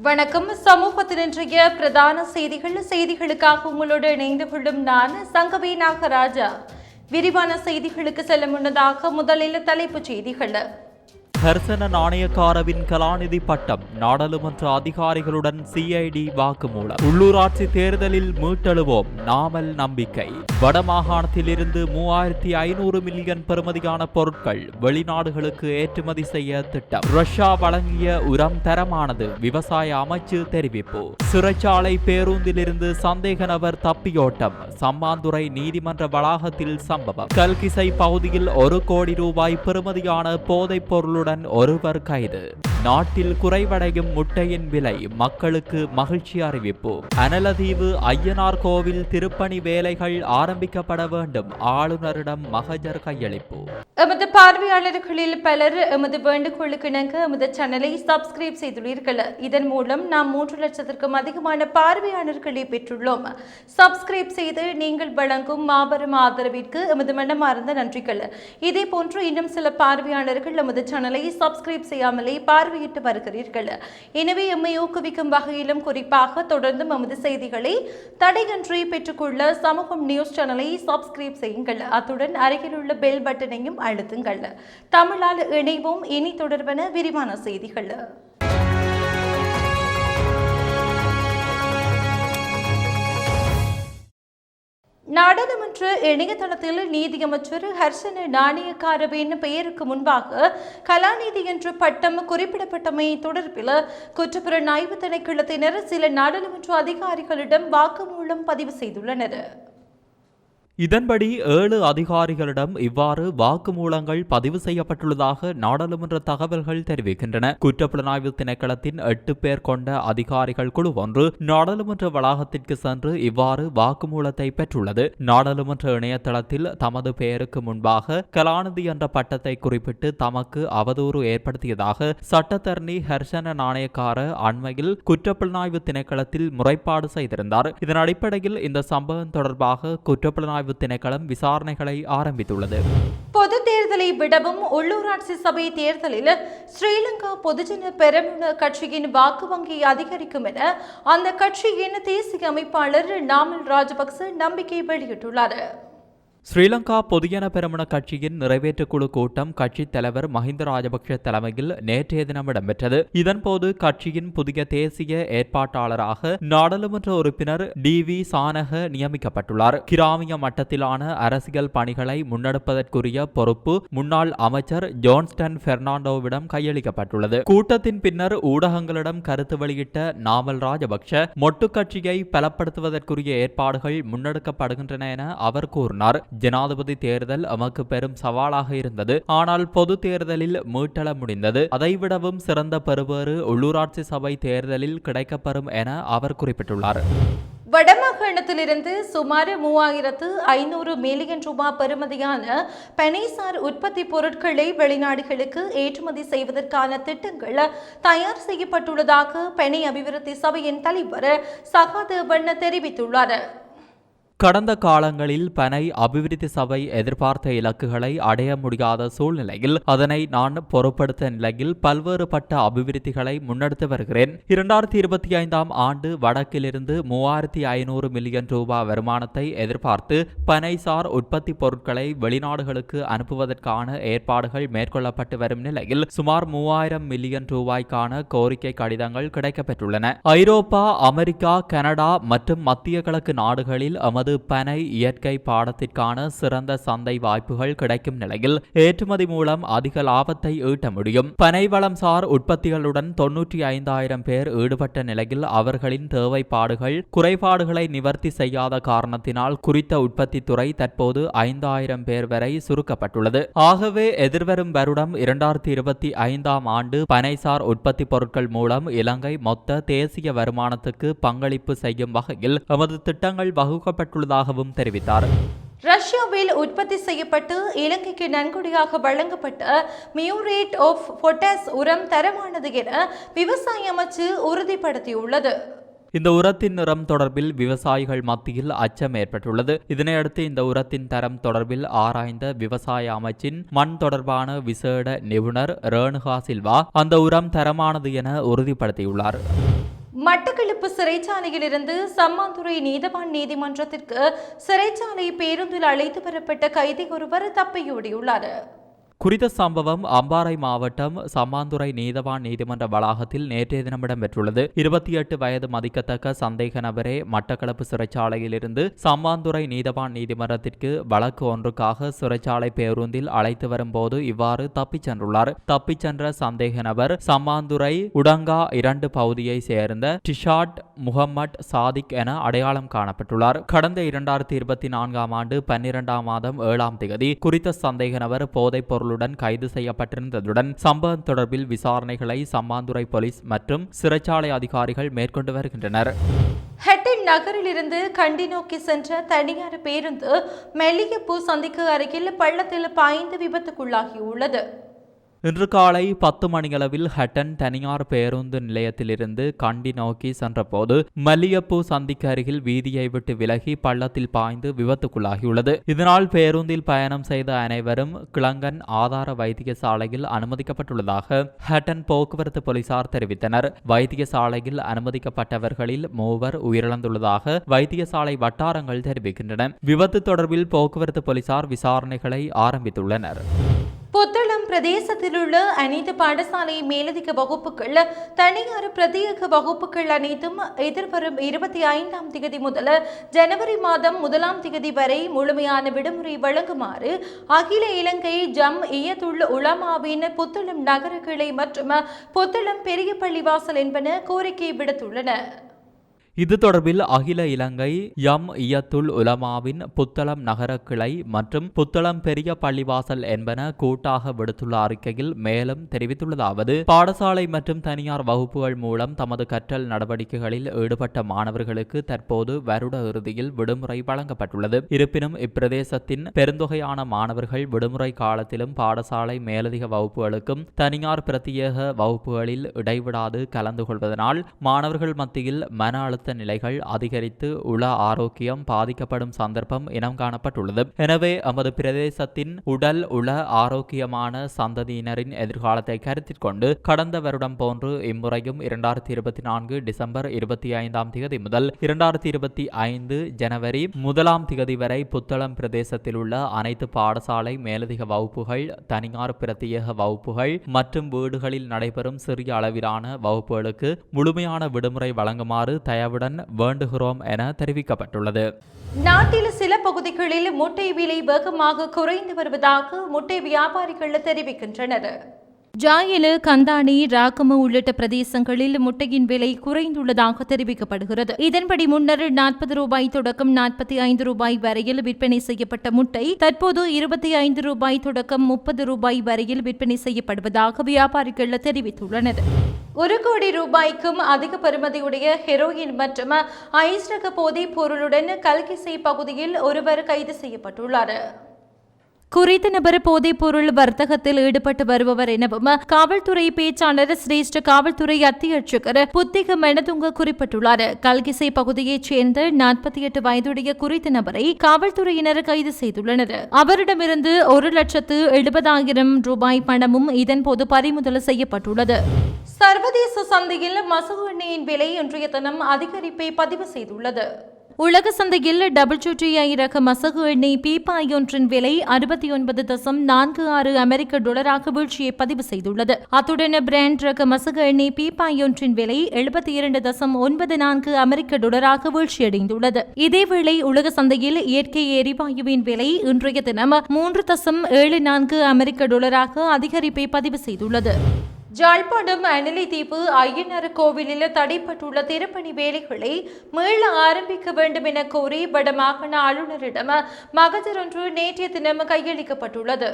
வணக்கம். சமூகத்தின் இன்றைய பிரதான செய்திகள் செய்திகளுக்காக உங்களோடு இணைந்து கொள்ளும் நான் சங்கவி நாகராஜா. விரிவான செய்திகளுக்கு செல்ல முன்னதாக முதலில் தலைப்புச் செய்திகள். ஹர்சன நாணயக்காரவின் கலாநிதி பட்டம் நாடாளுமன்ற அதிகாரிகளுடன் சிஐடி வாக்குமூலம். உள்ளூராட்சி தேர்தலில் மீட்டெழுவோம் நாமல் நம்பிக்கை. வடமாகாணத்திலிருந்து மூவாயிரத்தி ஐநூறு மில்லியன் பெறுமதியான பொருட்கள் வெளிநாடுகளுக்கு ஏற்றுமதி செய்ய திட்டம். ரஷ்யா வழங்கிய உரம் தரமானது விவசாய அமைச்சு தெரிவிப்பு. சிறைச்சாலை பேருந்திலிருந்து சந்தேக நபர் தப்பியோட்டம் சம்மாந்துறை நீதிமன்ற வளாகத்தில் சம்பவம். கல்கிசை பகுதியில் ஒரு கோடி ரூபாய் பெறுமதியான போதைப் பொருளுடன் ஒருவர் கைது. நாட்டில் குறைவடையும் முட்டையின் விலை மக்களுக்கு மகிழ்ச்சி அறிவிப்பு. அனலதீவு ஐயனார் கோவில் திருப்பணி வேலைகள் ஆரம்பிக்கப்பட வேண்டும். ஆளுநரிடம் மகஜர் கையளிப்பு. எமது பார்வையாளர்களில் பலர் எமது வேண்டுகோளுக்கு இணங்க எமது சேனலை சப்ஸ்கிரைப் செய்துள்ளீர்கள். இதன் மூலம் நாம் மூன்று லட்சத்திற்கும் அதிகமான பார்வையாளர்களை பெற்றுள்ளோம். சப்ஸ்கிரைப் செய்து நீங்கள் வழங்கும் மாபெரும் ஆதரவிற்கு எமது மனமார்ந்த நன்றிகள். இதே போன்று இன்னும் சில பார்வையாளர்கள் எமது சேனலை சப்ஸ்கிரைப் செய்யாமலே பார்வையிட்டு வருகிறீர்கள். எனவே எம்மை ஊக்குவிக்கும் வகையிலும் குறிப்பாக தொடர்ந்தும் எமது செய்திகளை தடையின்றி பெற்றுக்கொள்ள சமூகம் நியூஸ் சேனலை சப்ஸ்கிரைப் செய்யுங்கள். அத்துடன் அருகில் உள்ள பெல் பட்டனையும் அழுத்துங்கள். தமிழால் இணைவோம். இனி தொடர்பான விரிவான செய்திகள். நாடாளுமன்ற இணையதளத்தில் நீதியமைச்சர் ஹர்ஷன நாணயக்காரவின் பெயருக்கு முன்பாக கலாநிதி என்ற பட்டம் குறிப்பிடப்பட்டமை தொடர்பில் குற்றப்புலனாய்வு திணைக்களத்தினர் சில நாடாளுமன்ற அதிகாரிகளிடம் வாக்குமூலம் பதிவு செய்துள்ளனர். இதன்படி ஏழு அதிகாரிகளிடம் இவ்வாறு வாக்குமூலங்கள் பதிவு செய்யப்பட்டுள்ளதாக நாடாளுமன்ற தகவல்கள் தெரிவிக்கின்றன. குற்றப்புலனாய்வு திணைக்களத்தின் எட்டு பேர் கொண்ட அதிகாரிகள் குழு ஒன்று நாடாளுமன்ற வளாகத்திற்கு சென்று இவ்வாறு வாக்குமூலத்தை பெற்றுள்ளது. நாடாளுமன்ற இணையதளத்தில் தமது பெயருக்கு முன்பாக கலாநிதி என்ற பட்டத்தை குறிப்பிட்டு தமக்கு அவதூறு ஏற்படுத்தியதாக சட்டத்தரணி ஹர்ஷன நாணயக்கார அண்மையில் குற்றப்புலனாய்வு திணைக்களத்தில் முறைப்பாடு செய்திருந்தார். இதன் அடிப்படையில் இந்த சம்பவம் தொடர்பாக குற்றப்புலனாய்வு திணைக்களம் விசாரணைகளை ஆரம்பித்துள்ளது. பொது தேர்தலை விடவும் உள்ளூராட்சி சபை தேர்தலில் ஸ்ரீலங்கா பொதுஜன பெரமுன கட்சியின் வாக்கு வங்கி அதிகரிக்கும் என அந்த கட்சியின் தேசிய அமைப்பாளர் நாமல் ராஜபக்ச நம்பிக்கை வெளியிட்டுள்ளார். ஸ்ரீலங்கா பொதுஜன பெருமன கட்சியின் நிறைவேற்று குழு கூட்டம் கட்சித் தலைவர் மஹிந்த ராஜபக்ஷ தலைமையில் நேற்றைய தினம் இடம்பெற்றது. இதன்போது கட்சியின் புதிய தேசிய ஏற்பாட்டாளராக நாடாளுமன்ற உறுப்பினர் டி வி சானக நியமிக்கப்பட்டுள்ளார். கிராமிய மட்டத்திலான அரசியல் பணிகளை முன்னெடுப்பதற்குரிய பொறுப்பு முன்னாள் அமைச்சர் ஜோன்ஸ்டன் பெர்னாண்டோவிடம் கையளிக்கப்பட்டுள்ளது. கூட்டத்தின் பின்னர் ஊடகங்களிடம் கருத்து வெளியிட்ட நாமல் ராஜபக்ஷ மொட்டு கட்சியை பலப்படுத்துவதற்குரிய ஏற்பாடுகள் முன்னெடுக்கப்படுகின்றன என அவர் கூறினார். ஜனாதிபதி தேர்தல் எமக்கு பெரும் சவாலாக இருந்தது. ஆனால் பொது தேர்தலில் மீட்டெழ முடிந்தது. அதைவிடவும் சிறந்த பெறுவேறு உள்ளூராட்சி சபை தேர்தலில் கிடைக்கப்பெறும் என அவர் குறிப்பிட்டுள்ளார். வடமாகாணத்திலிருந்து சுமார் மூவாயிரத்து ஐநூறு மில்லியன் ரூபாய் பெறுமதியான பனைசார் உற்பத்தி பொருட்களை வெளிநாடுகளுக்கு ஏற்றுமதி செய்வதற்கான திட்டங்கள் தயார் செய்யப்பட்டுள்ளதாக பனை அபிவிருத்தி சபையின் தலைவர் சகாதேவன் தெரிவித்துள்ளார். கடந்த காலங்களில் பனை அபிவிருத்தி சபை எதிர்பார்த்த இலக்குகளை அடைய முடியாத சூழ்நிலையில் அதனை நான் பொருட்படுத்த நிலையில் பல்வேறுபட்ட அபிவிருத்திகளை முன்னெடுத்து வருகிறேன். இரண்டாயிரத்தி இருபத்தி ஐந்தாம் ஆண்டு வடக்கிலிருந்து மூவாயிரத்தி ஐநூறு மில்லியன் ரூபாய் வருமானத்தை எதிர்பார்த்து பனைசார் உற்பத்தி பொருட்களை வெளிநாடுகளுக்கு அனுப்புவதற்கான ஏற்பாடுகள் மேற்கொள்ளப்பட்டு வரும் நிலையில் சுமார் மூவாயிரம் மில்லியன் ரூபாய்க்கான கோரிக்கை கடிதங்கள் கிடைக்கப்பெற்றுள்ளன. ஐரோப்பா அமெரிக்கா கனடா மற்றும் மத்திய கிழக்கு நாடுகளில் எமது பனை இயற்கை பாடத்திற்கான சிறந்த சந்தை வாய்ப்புகள் கிடைக்கும் நிலையில் ஏற்றுமதி மூலம் அதிக லாபத்தை ஈட்ட முடியும். பனை வளம்சார் உற்பத்திகளுடன் தொன்னூற்றி ஐந்தாயிரம் பேர் ஈடுபட்ட நிலையில் அவர்களின் தேவைப்பாடுகள் குறைபாடுகளை நிவர்த்தி செய்யாத காரணத்தினால் குறித்த உற்பத்தி துறை தற்போது ஐந்தாயிரம் பேர் வரை சுருக்கப்பட்டுள்ளது. ஆகவே எதிர்வரும் வருடம் இரண்டாயிரத்தி இருபத்தி ஐந்தாம் ஆண்டு பனைசார் உற்பத்தி பொருட்கள் மூலம் இலங்கை மொத்த தேசிய வருமானத்துக்கு பங்களிப்பு செய்யும் வகையில் எமது திட்டங்கள் வகுக்கப்பட்டுள்ள வகுக்கப்பட்டுள்ளதாகவும் தெரிவித்தார். ரஷ்யாவில் உற்பத்தி செய்யப்பட்டு இலங்கைக்கு நன்கொடையாக வழங்கப்பட்ட மியூரேட் ஆஃப் பொட்டாஸ் உரம் தரமானது என விவசாய அமைச்சு உறுதிப்படுத்தியுள்ளது. இந்த உரத்தின் நிறம் தொடர்பில் விவசாயிகள் மத்தியில் அச்சம் ஏற்பட்டுள்ளது. இதனையடுத்து இந்த உரத்தின் தரம் தொடர்பில் ஆராய்ந்த விவசாய அமைச்சின் மண் தொடர்பான விசேட நிபுணர் ரேணுகா சில்வா அந்த உரம் தரமானது என உறுதிப்படுத்தியுள்ளார். மட்டக்களப்பு சிறைச்சாலையிலிருந்து சம்மாந்துறை நீதவான் நீதிமன்றத்திற்கு சிறைச்சாலை பேருந்தில் அழைத்து வரப்பட்ட கைதி ஒருவர் தப்பியோடியுள்ளார். குறித்த சம்பவம் அம்பாறை மாவட்டம் சம்மாந்துறை நீதவான் நீதிமன்ற வளாகத்தில் நேற்றைய தினம் இடம்பெற்றுள்ளது இருபத்தி எட்டு வயது மதிக்கத்தக்க சந்தேக நபரே மட்டக்களப்பு சிறைச்சாலையிலிருந்து சம்மாந்துறை நீதவான் நீதிமன்றத்திற்கு வழக்கு ஒன்றுக்காக சிறைச்சாலை பேருந்தில் அழைத்து வரும்போது இவ்வாறு தப்பிச் சென்றுள்ளார். தப்பிச் சென்ற சந்தேக நபர் சம்மாந்துறை உடங்கா இரண்டு பகுதியை சேர்ந்த டிஷாட் முகம்மட் சாதிக் என அடையாளம் காணப்பட்டுள்ளார். கடந்த இரண்டாயிரத்தி இருபத்தி நான்காம் ஆண்டு பன்னிரெண்டாம் மாதம் ஏழாம் தேதி குறித்த சந்தேக நபர் போதைப் பொருளுடன் கைது செய்யப்பட்டிருந்ததுடன் சம்பவம் தொடர்பில் விசாரணைகளை சம்மாந்துறை போலீஸ் மற்றும் சிறைச்சாலை அதிகாரிகள் மேற்கொண்டு வருகின்றனர். ஹெட்டின் நகரிலிருந்து கண்டி நோக்கி சென்ற தனியார் பேருந்து மெல்லியப்பூ சந்திக்கு அருகில் பள்ளத்தில் பாய்ந்து விபத்துக்குள்ளாகியுள்ளது. இன்று காலை பத்து மணியளவில் ஹட்டன் தனியார் பேருந்து நிலையத்திலிருந்து கண்டி நோக்கி சென்றபோது மல்லியப்பூ சந்திக்கு அருகில் வீதியை விட்டு விலகி பள்ளத்தில் பாய்ந்து விபத்துக்குள்ளாகியுள்ளது. இதனால் பேருந்தில் பயணம் செய்த அனைவரும் கிளங்கன் ஆதார வைத்தியசாலையில் அனுமதிக்கப்பட்டுள்ளதாக ஹட்டன் போக்குவரத்து போலீசார் தெரிவித்தனர். வைத்தியசாலையில் அனுமதிக்கப்பட்டவர்களில் மூவர் உயிரிழந்துள்ளதாக வைத்தியசாலை வட்டாரங்கள் தெரிவிக்கின்றன. விபத்து தொடர்பில் போக்குவரத்து போலீசார் விசாரணைகளை ஆரம்பித்துள்ளனர். பிரதேசத்தில் பிரதேசத்திலுள்ள அனைத்து பாடசாலை மேலதிக வகுப்புகள் தனியார் பிரத்யேக வகுப்புகள் அனைத்தும் எதிர்வரும் இருபத்தி ஐந்தாம் தேதி முதல் ஜனவரி மாதம் முதலாம் தேதி வரை முழுமையான விடுமுறை வழங்குமாறு அகில இலங்கை ஜம் இயத்துள்ள உலமாவின் புத்தளம் நகர கிளை மற்றும் புத்தளம் பெரிய பள்ளிவாசல் என்பன கோரிக்கை விடுத்துள்ளன. இது தொடர்பில் அகில இலங்கை எம் இயத்துல் உலமாவின் புத்தளம் நகர கிளை மற்றும் புத்தளம் பெரிய பள்ளிவாசல் என்பன கூட்டாக விடுத்துள்ள அறிக்கையில் மேலும் தெரிவித்துள்ளதாவது பாடசாலை மற்றும் தனியார் வகுப்புகள் மூலம் தமது கற்றல் நடவடிக்கைகளில் ஈடுபட்ட மாணவர்களுக்கு தற்போது வருட இறுதியில் விடுமுறை வழங்கப்பட்டுள்ளது. இருப்பினும் இப்பிரதேசத்தின் பெருந்தொகையான மாணவர்கள் விடுமுறை காலத்திலும் பாடசாலை மேலதிக வகுப்புகளுக்கும் தனியார் பிரத்யேக வகுப்புகளில் இடைவிடாது கலந்து கொள்வதனால் மாணவர்கள் மத்தியில் மன அழுத்த நிலைகள் அதிகரித்து உள ஆரோக்கியம் பாதிக்கப்படும் சந்தர்ப்பம் இனம் காணப்பட்டுள்ளது. எனவே எமது பிரதேசத்தின் உடல் உள ஆரோக்கியமான சந்ததியினரின் எதிர்காலத்தை கருத்தில் கொண்டு கடந்த வருடம் போன்று இம்முறையும் இரண்டாயிரத்தி இருபத்தி நான்கு டிசம்பர் இருபத்தி ஐந்தாம் தேதி முதல் இரண்டாயிரத்தி இருபத்தி ஐந்து ஜனவரி முதலாம் திகதி வரை புத்தளம் பிரதேசத்தில் உள்ள அனைத்து பாடசாலை மேலதிக வகுப்புகள் தனியார் பிரத்யேக வகுப்புகள் மற்றும் வீடுகளில் நடைபெறும் சிறிய அளவிலான வகுப்புகளுக்கு முழுமையான விடுமுறை வழங்குமாறு தயவுடன் வேண்டுகிறோம் என தெரிவிக்கப்பட்டுள்ளது. நாட்டில் சில பகுதிகளில் முட்டை விலை வேகமாக குறைந்து வருவதாக முட்டை வியாபாரிகள் தெரிவிக்கின்றனர். ஜாயிலு கந்தானி ராக்கமு உள்ளிட்ட பிரதேசங்களில் முட்டையின் விலை குறைந்துள்ளதாக தெரிவிக்கப்படுகிறது. இதன்படி முன்னர் நாற்பது ரூபாய் தொடக்கம் நாற்பத்தி ஐந்து ரூபாய் வரையில் விற்பனை செய்யப்பட்ட முட்டை தற்போது இருபத்தி ஐந்து ரூபாய் தொடக்கம் முப்பது ரூபாய் வரையில் விற்பனை செய்யப்படுவதாக வியாபாரிகள் தெரிவித்துள்ளனர். ஒரு கோடி ரூபாய்க்கும் அதிக பெறுமதியுடைய ஹெரோயின் மற்றும் ஐஸ்ரக போதைப் பொருளுடன் கல்கிசை பகுதியில் ஒருவர் கைது செய்யப்பட்டுள்ளார். குறித்த நபர் போதைப் பொருள் வர்த்தகத்தில் ஈடுபட்டு வருபவர் எனவும் காவல்துறை பேச்சாளர் சிரேஷ்ட காவல்துறை அத்தியட்சகர் புத்திக மெனதுங்க குறிப்பிட்டுள்ளார். கல்கிசை பகுதியைச் சேர்ந்த நாற்பத்தி எட்டு வயதுடைய குறித்த நபரை காவல்துறையினர் கைது செய்துள்ளனர். அவரிடமிருந்து ஒரு லட்சத்து எழுபதாயிரம் ரூபாய் பணமும் இதன்போது பறிமுதல் செய்யப்பட்டுள்ளது. சர்வதேச சந்தையில் மசகு எண்ணெயின் விலை இன்றைய தினம் அதிகரிப்பை பதிவு செய்துள்ளது. உலக சந்தையில் டபுள் ரக மசகு எண்ணெய் பீப்பாய் ஒன்றின் விலை அறுபத்தி ஒன்பது தசம் நான்கு ஆறு அமெரிக்க டாலராக வீழ்ச்சியை பதிவு செய்துள்ளது. அத்துடன் பிராண்ட் ரக மசகு எண்ணெய் பீப்பாய் ஒன்றின் விலை எழுபத்தி இரண்டு தசம் ஒன்பது நான்கு அமெரிக்க டாலராக வீழ்ச்சியடைந்துள்ளது. இதேவேளை உலக சந்தையில் இயற்கை எரிவாயுவின் விலை இன்றைய தினம் மூன்று தசம் ஏழு நான்கு அமெரிக்க டாலராக அதிகரிப்பை பதிவு செய்துள்ளது. ஜாழ்ப்பாணம் அனலை தீவு ஐயனார் கோவிலில் தடைப்பட்டுள்ள திருப்பணி வேலைகளை மீள ஆரம்பிக்க வேண்டும் என கோரி வடமாகாண ஆளுநரிடம் மகஜர் ஒன்று நேற்றைய தினம் கையளிக்கப்பட்டுள்ளது.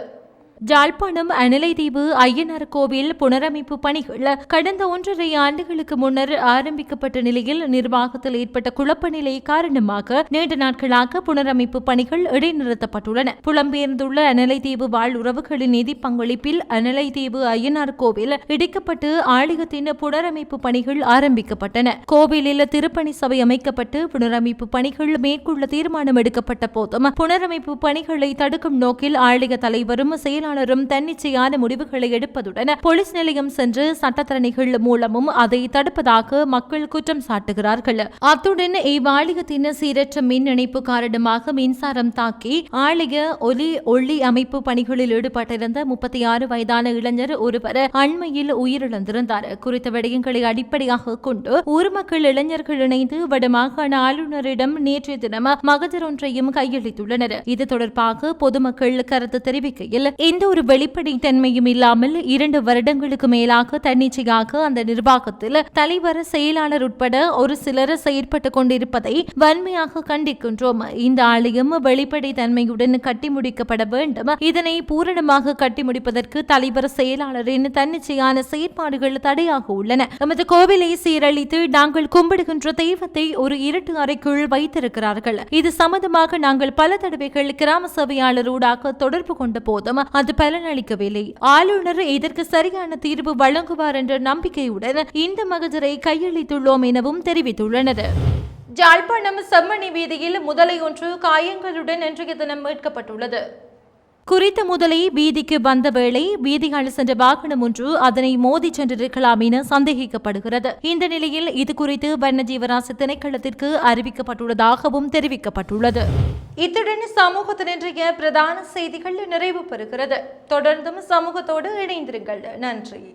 ஜாழ்ப்பாணம் அனலைதீவு ஐயனார் கோவில் புனரமைப்பு பணிகள் கடந்த ஒன்றரை ஆண்டுகளுக்கு முன்னர் ஆரம்பிக்கப்பட்ட நிலையில் நிர்வாகத்தில் ஏற்பட்ட குழப்ப நிலை காரணமாக நீண்ட நாட்களாக புனரமைப்பு பணிகள் இடைநிறுத்தப்பட்டுள்ளன. புலம்பெயர்ந்துள்ள அனலைதீவு வாழ் உறவுகளின் நிதி பங்களிப்பில் அனலைதீவு ஐயனார் கோவில் இடிக்கப்பட்டு ஆலயத்தின் புனரமைப்பு பணிகள் ஆரம்பிக்கப்பட்டன. கோவிலில் திருப்பணி சபை அமைக்கப்பட்டு புனரமைப்பு பணிகள் மேற்கொள்ள தீர்மானம் எடுக்கப்பட்ட போதும் புனரமைப்பு பணிகளை தடுக்கும் நோக்கில் ஆலய தலைவரும் செயலாளர் செயலாளரும் தன்னிச்சையான முடிவுகளை எடுப்பதுடன் போலீஸ் நிலையம் சென்று சட்டத்தரணிகள் மூலமும் அதை தடுப்பதாக மக்கள் குற்றம் சாட்டுகிறார்கள். அத்துடன் இவ்வாலயத்தின் சீரற்ற மின் இணைப்பு காரணமாக மின்சாரம் தாக்கி ஆலய ஒலி ஒளி அமைப்பு பணிகளில் ஈடுபட்டிருந்த முப்பத்தி ஆறு வயதான இளைஞர் ஒருவர் அண்மையில் உயிரிழந்திருந்தார். குறித்த விடயங்களை அடிப்படையாக கொண்டு ஊர் மக்கள் இளைஞர்கள் இணைந்து வடமாகாண ஆளுநரிடம் நேற்றைய தினம் மகஜர் ஒன்றையும் கையளித்துள்ளனர். இது தொடர்பாக பொதுமக்கள் கருத்து தெரிவிக்கையில் இந்த எந்த ஒரு வெளிப்படைத்தன்மையும் இல்லாமல் இரண்டு வருடங்களுக்கு மேலாக தன்னிச்சையாக அந்த நிர்வாகத்தில் தலைவர் செயலாளர் உட்பட ஒரு சிலர் செயற்பட்டுக் கொண்டிருப்பதை வன்மையாக கண்டிக்கின்றோம். இந்த ஆலயம் வெளிப்படைத்தன்மையுடன் கட்டி முடிக்கப்பட வேண்டும். இதனை பூரணமாக கட்டி முடிப்பதற்கு தலைவர் செயலாளரின் தன்னிச்சையான செயற்பாடுகள் தடையாக உள்ளன. நமது கோவிலை சீரழித்து நாங்கள் கும்பிடுகின்ற தெய்வத்தை ஒரு இருட்டு அறைக்குள் வைத்திருக்கிறார்கள். இது சம்பந்தமாக நாங்கள் பல தடவைகள் கிராம சபையாளரோடாக தொடர்பு கொண்ட போதும் அது பலனளிக்கவில்லை. ஆளுநர் இதற்கு சரியான தீர்வு வழங்குவார் என்ற நம்பிக்கையுடன் இந்த மகஜரை கையளித்துள்ளோம் எனவும் தெரிவித்துள்ளனர். ஜாழ்ப்பாணம் செம்மணி வீதியில் முதலை ஒன்று காயங்களுடன் இன்றைய தினம் மீட்கப்பட்டுள்ளது. குறித்த முதலை வீதிக்கு வந்த வேளை வீதியால் சென்ற வாகனம் ஒன்று அதனை மோதி சென்றிருக்கலாம் என சந்தேகிக்கப்படுகிறது. இந்த நிலையில் இது குறித்து வன்னஜீவராசி திணைக்களத்திற்கு அறிவிக்கப்பட்டுள்ளதாகவும் தெரிவிக்கப்பட்டுள்ளது. இத்துடன் சமூகத்தின் இன்றைய பிரதான செய்திகள் நிறைவு பெறுகிறது. தொடர்ந்தும் சமூகத்தோடு இணைந்திருங்கள். நன்றி.